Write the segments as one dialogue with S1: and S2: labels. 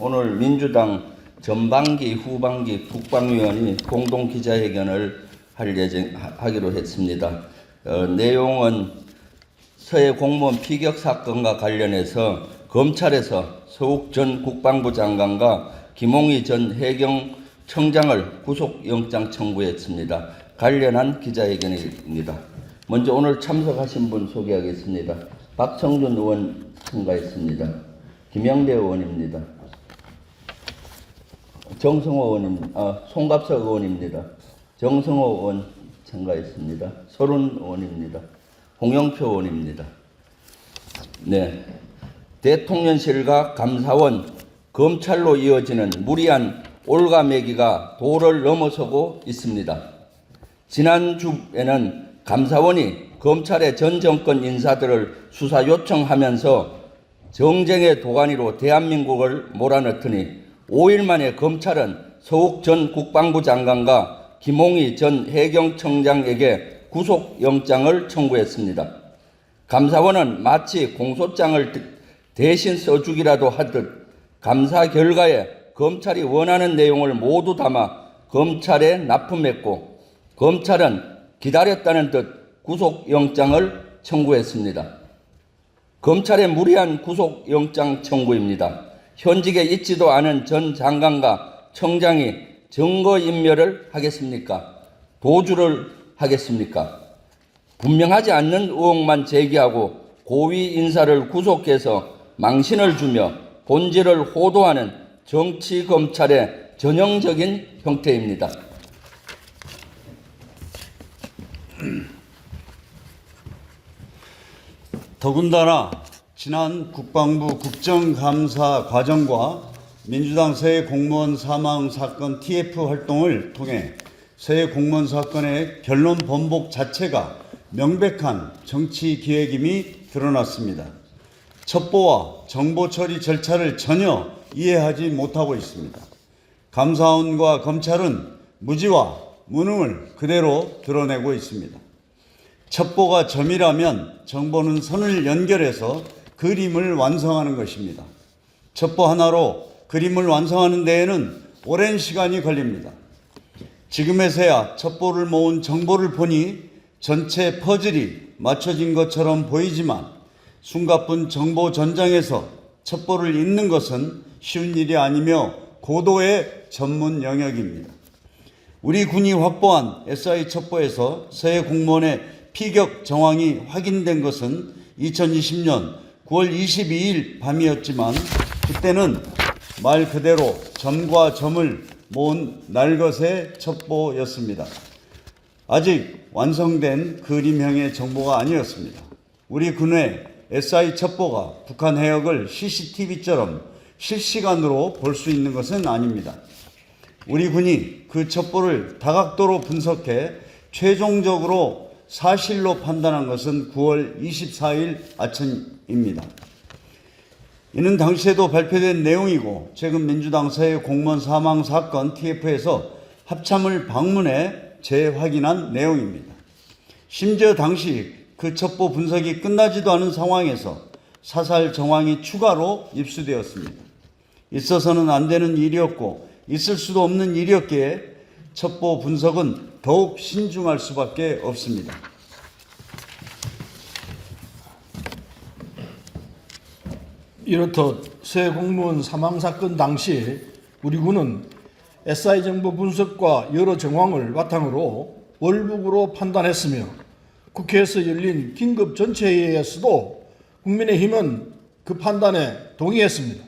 S1: 오늘 민주당 전반기 후반기 국방위원이 공동 기자회견을 할 예정 하- 하기로 했습니다. 어, 내용은 서해 공무원 피격 사건과 관련해서 검찰에서 서욱 전 국방부 장관과 김홍희 전 해경청장을 구속영장 청구했습니다. 관련한 기자회견입니다. 먼저 오늘 참석하신 분 소개하겠습니다. 박청준 의원 참가했습니다. 김영대 의원입니다. 정성호 의원입니다. 아, 송갑석 의원입니다. 정성호 의원 참가했습니다. 서른 의원입니다. 홍영표 의원입니다. 네. 대통령실과 감사원, 검찰로 이어지는 무리한 올가매기가 도를 넘어서고 있습니다. 지난주에는 감사원이 검찰의 전 정권 인사들을 수사 요청하면서 정쟁의 도가니로 대한민국을 몰아넣더니 5일 만에 검찰은 서욱 전 국방부 장관과 김홍희 전 해경청장에게 구속영장을 청구했습니다. 감사원은 마치 공소장을 대신 써주기라도 하듯 감사 결과에 검찰이 원하는 내용을 모두 담아 검찰에 납품했고 검찰은 기다렸다는 듯 구속영장을 청구했습니다. 검찰의 무리한 구속영장 청구입니다. 현직에 있지도 않은 전 장관과 청장이 증거인멸을 하겠습니까? 도주를 하겠습니까? 분명하지 않는 의혹만 제기하고 고위 인사를 구속해서 망신을 주며 본질을 호도하는 정치 검찰의 전형적인 형태입니다.
S2: 더군다나 지난 국방부 국정감사 과정과 민주당 서해 공무원 사망 사건 TF 활동을 통해 서해 공무원 사건의 결론 번복 자체가 명백한 정치 기획임이 드러났습니다. 첩보와 정보 처리 절차를 전혀 이해하지 못하고 있습니다. 감사원과 검찰은 무지와 무능을 그대로 드러내고 있습니다. 첩보가 점이라면 정보는 선을 연결해서 그림을 완성하는 것입니다. 첩보 하나로 그림을 완성하는 데에는 오랜 시간이 걸립니다. 지금에서야 첩보를 모은 정보를 보니 전체 퍼즐이 맞춰진 것처럼 보이지만 숨가쁜 정보 전장에서 첩보를 읽는 것은 쉬운 일이 아니며 고도의 전문 영역입니다. 우리 군이 확보한 SI 첩보에서 서해 공무원의 피격 정황이 확인된 것은 2020년 9월 22일 밤이었지만 그때는 말 그대로 점과 점을 모은 날것의 첩보였습니다. 아직 완성된 그림형의 정보가 아니었습니다. 우리 군의 SI 첩보가 북한 해역을 CCTV처럼 실시간으로 볼 수 있는 것은 아닙니다. 우리 군이 그 첩보를 다각도로 분석해 최종적으로 사실로 판단한 것은 9월 24일 아침입니다. 이는 당시에도 발표된 내용이고 최근 민주당 서해 공무원 사망 사건 TF에서 합참을 방문해 재확인한 내용입니다. 심지어 당시 그 첩보 분석이 끝나지도 않은 상황에서 사살 정황이 추가로 입수되었습니다. 있어서는 안 되는 일이었고 있을 수도 없는 일이었기에 첩보 분석은 더욱 신중할 수밖에 없습니다.
S3: 이렇듯 새 공무원 사망 사건 당시 우리 군은 SI 정보 분석과 여러 정황을 바탕으로 월북으로 판단했으며 국회에서 열린 긴급 전체회의에서도 국민의힘은 그 판단에 동의했습니다.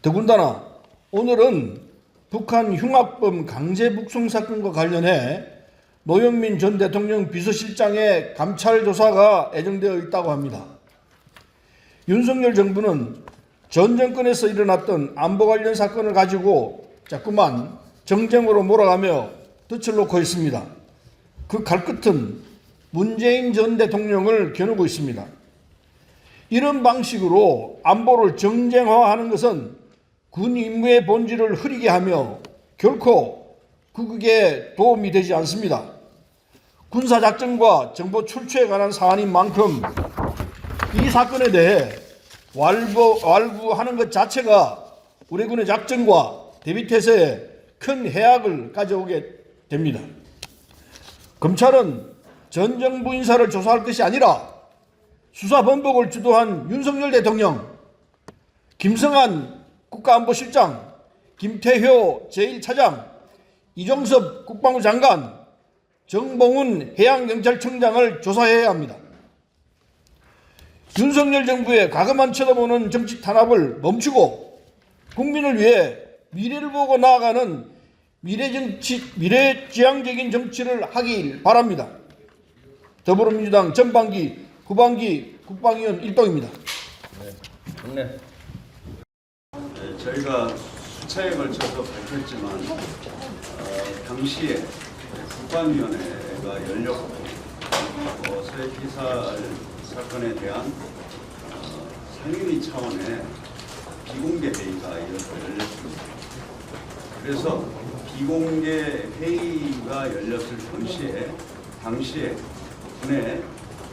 S3: 더군다나 오늘은 북한 흉악범 강제 북송 사건과 관련해 노영민 전 대통령 비서실장의 감찰 조사가 예정되어 있다고 합니다. 윤석열 정부는 전 정권에서 일어났던 안보 관련 사건을 가지고 자꾸만 정쟁으로 몰아가며 덫을 놓고 있습니다. 그 칼끝은 문재인 전 대통령을 겨누고 있습니다. 이런 방식으로 안보를 정쟁화하는 것은 군 임무의 본질을 흐리게 하며 결코 국익에 도움이 되지 않습니다. 군사작전과 정보 출처에 관한 사안인 만큼 이 사건에 대해 완부, 완부하는 것 자체가 우리 군의 작전과 대비태세에 큰 해악을 가져오게 됩니다. 검찰은 전 정부 인사를 조사할 것이 아니라 수사본부를 주도한 윤석열 대통령, 김성한 국가안보실장, 김태효 제1차장, 이종섭 국방부 장관, 정봉훈 해양경찰청장을 조사해야 합니다. 윤석열 정부의 과거만 쳐다보는 정치 탄압을 멈추고 국민을 위해 미래를 보고 나아가는 미래 정치, 미래지향적인 정치를 하길 바랍니다. 더불어민주당 전반기, 후반기 국방위원 일동입니다.
S2: 네, 저희가 수차에 걸쳐서 밝혔지만 어, 당시에 국방위원회가 열렸고 어, 서해 피살 사건에 대한 어, 상임위 차원의 비공개 회의가 열렸습니다. 그래서 비공개 회의가 열렸을 당시에 당시에 군의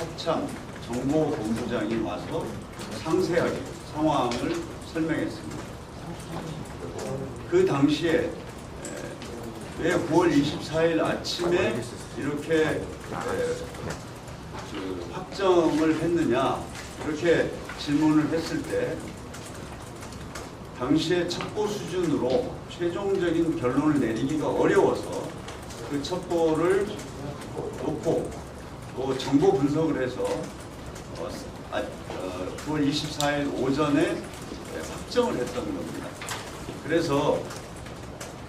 S2: 합참 정보본부장이 와서 상세하게 상황을 설명했습니다. 그 당시에 에, 왜 9월 24일 아침에 이렇게 에, 그 확정을 했느냐 이렇게 질문을 했을 때 당시의 첩보 수준으로 최종적인 결론을 내리기가 어려워서 그 첩보를 놓고 또 정보 분석을 해서 어, 아, 어, 9월 24일 오전에 확정을 했던 겁니다. 그래서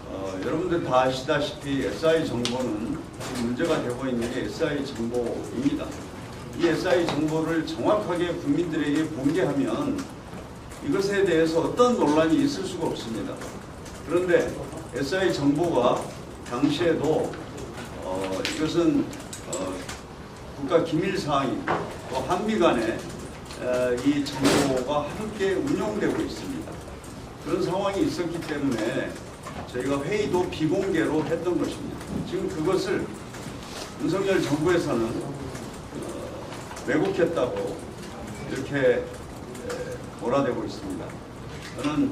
S2: 어, 여러분들 다 아시다시피 SI 정보는 문제가 되고 있는 게 SI 정보입니다. 이 SI 정보를 정확하게 국민들에게 공개하면 이것에 대해서 어떤 논란이 있을 수가 없습니다. 그런데 SI 정보가 당시에도 어, 이것은 어, 국가 기밀 사항이고 또 한미 에, 이 정보가 함께 운용되고 있습니다. 그런 상황이 있었기 때문에 저희가 회의도 비공개로 했던 것입니다. 지금 그것을 윤석열 정부에서는 어, 왜곡했다고 이렇게 에, 몰아대고 있습니다. 저는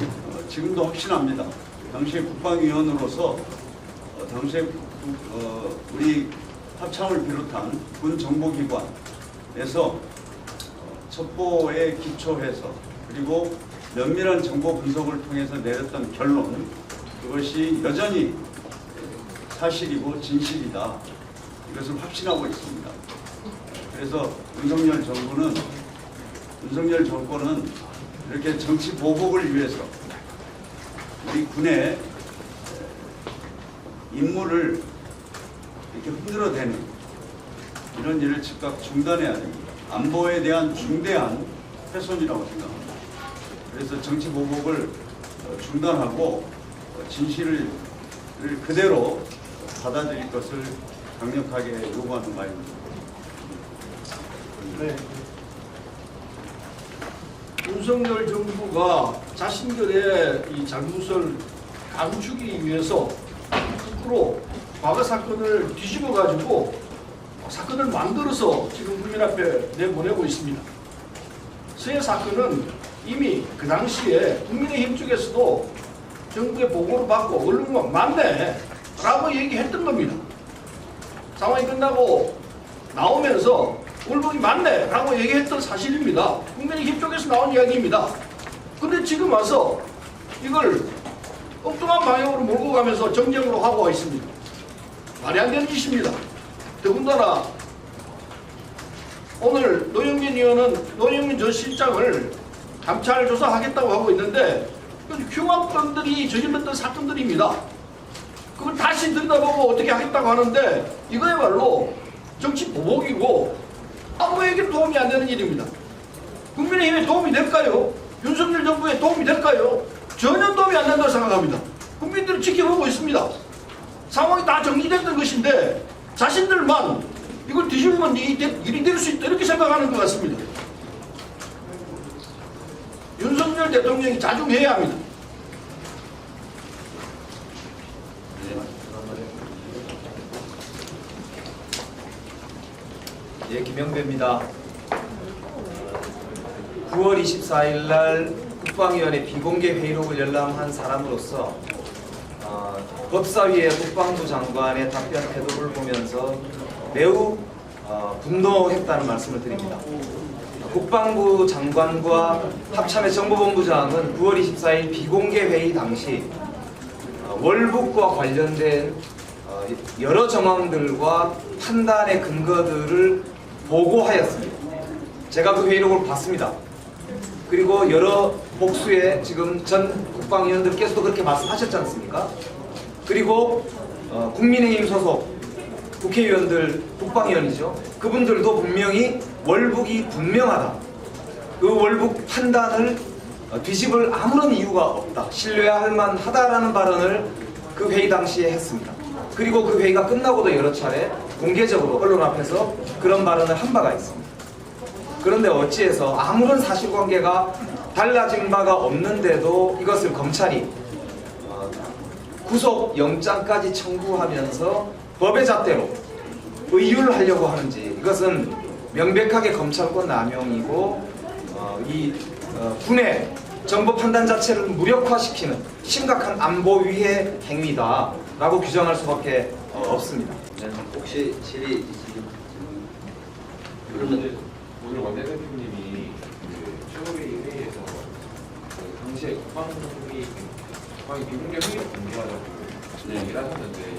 S2: 어, 지금도 확신합니다. 당시에 국방위원으로서 어, 당시에 우리 합참을 비롯한 군 정보기관에서 어, 첩보에 기초해서 그리고 면밀한 정보 분석을 통해서 내렸던 결론 그것이 여전히 사실이고 진실이다 이것을 확신하고 있습니다. 그래서 윤석열 정부는 윤석열 정권은 이렇게 정치 보복을 위해서 우리 군의 임무를 이렇게 흔들어대는 이런 일을 즉각 중단해야 됩니다. 안보에 대한 중대한 훼손이라고 생각합니다. 그래서 정치 보복을 어, 중단하고 어, 진실을 그대로 받아들일 것을 강력하게 요구하는 바입니다.
S3: 네. 윤석열 정부가 자신들의 이 잘못을 감추기 위해서 거꾸로 과거 사건을 뒤집어 가지고 사건을 만들어서 지금 국민 앞에 내보내고 있습니다. 서해 사건은 이미 그 당시에 국민의힘 쪽에서도 정부의 보고를 받고 언론과 맞네 라고 얘기했던 겁니다. 상황이 끝나고 나오면서 언론이 맞네 라고 얘기했던 사실입니다. 국민의힘 쪽에서 나온 이야기입니다. 근데 지금 와서 이걸 엉뚱한 방향으로 몰고 가면서 정쟁으로 하고 와 있습니다. 말이 안 되는 짓입니다. 더군다나 오늘 노영민 의원은 노영민 전 실장을 감찰 조사하겠다고 하고 있는데 흉악범들이 저질렀던 사건들입니다. 그걸 다시 들여다보고 어떻게 하겠다고 하는데 이거야말로 정치 보복이고 아무에게 도움이 안 되는 일입니다. 국민의힘에 도움이 될까요? 윤석열 정부에 도움이 될까요? 전혀 도움이 안 된다고 생각합니다. 국민들이 지켜보고 있습니다. 상황이 다 정리됐던 것인데 자신들만 이걸 뒤집으면 이- 일이 될 수 있다 이렇게 생각하는 것 같습니다. 윤석열 대통령이 자중해야 합니다.
S4: 예, 김영배입니다. 9월 24일 날 국방위원회 비공개 회의록을 열람한 사람으로서 어, 법사위의 국방부 장관의 답변 태도를 보면서 매우 어, 분노했다는 말씀을 드립니다. 국방부 장관과 합참의 정보본부장은 9월 24일 비공개 회의 당시 어, 월북과 관련된 어, 여러 정황들과 판단의 근거들을 보고하였습니다. 제가 그 회의록을 봤습니다. 그리고 여러 복수의 지금 전 국방위원들께서도 그렇게 말씀하셨지 않습니까? 그리고 어, 국민의힘 소속 국회의원들 국방위원이죠. 그분들도 분명히 월북이 분명하다. 그 월북 판단을 어, 뒤집을 아무런 이유가 없다. 신뢰할 만하다라는 발언을 그 회의 당시에 했습니다. 그리고 그 회의가 끝나고도 여러 차례 공개적으로 언론 앞에서 그런 발언을 한 바가 있습니다. 그런데 어찌해서 아무런 사실관계가 달라진 바가 없는데도 이것을 검찰이 어, 구속 영장까지 청구하면서 법의 잣대로 의율을 하려고 하는지 이것은 명백하게 검찰권 남용이고 어, 이 어, 군의 정보 판단 자체를 무력화시키는 심각한 안보 위해 행위다라고 규정할 수밖에 어, 없습니다.
S5: 네, 혹시 질의?
S6: 그러면 오늘 원내대표님이 그 최고회의 회의에서 그 당시에 국방위 국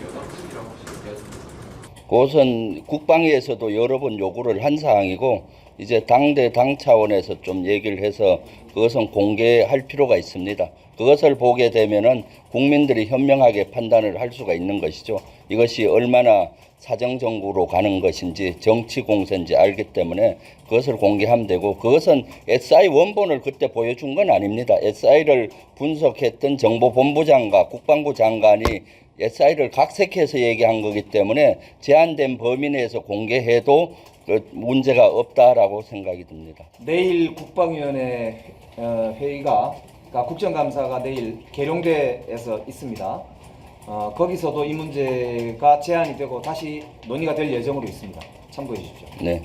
S6: 연합측이라고 혹시 얘기하셨나요?
S1: 그것은 국방위에서도 여러 번 요구를 한 사항이고 이제 당대 당 차원에서 좀 얘기를 해서 그것은 공개할 필요가 있습니다. 그것을 보게 되면은 국민들이 현명하게 판단을 할 수가 있는 것이죠. 이것이 얼마나 사정 정국으로 가는 것인지 정치 공세인지 알기 때문에 그것을 공개하면 되고 그것은 SI 원본을 그때 보여준 건 아닙니다. SI를 분석했던 정보본부장과 국방부 장관이 SI를 각색해서 얘기한 거기 때문에 제한된 범위 내에서 공개해도 그 문제가 없다라고 생각이 듭니다.
S4: 내일 국방위원회 어, 회의가 그러니까 국정감사가 내일 계룡대에서 있습니다. 어, 거기서도 이 문제가 제안이 되고 다시 논의가 될 예정으로 있습니다. 참고해 주십시오.
S1: 네.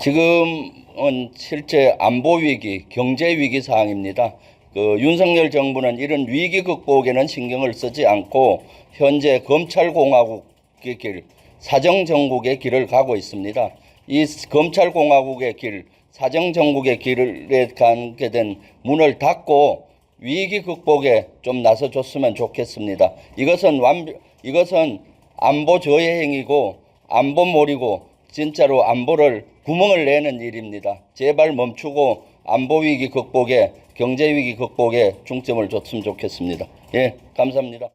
S1: 지금은 실제 안보 위기, 경제 위기 사항입니다. 그 윤석열 정부는 이런 위기 극복에는 신경을 쓰지 않고 현재 검찰 공화국의 길, 사정 정국의 길을 가고 있습니다. 이 검찰 공화국의 길, 사정 정국의 길에 가게 된 문을 닫고 위기 극복에 좀 나서 줬으면 좋겠습니다. 이것은 완 이것은 안보 저해 행위고 안보 몰이고 진짜로 안보를 구멍을 내는 일입니다. 제발 멈추고 안보 위기 극복에 경제 위기 극복에 중점을 줬으면 좋겠습니다. 예, 감사합니다.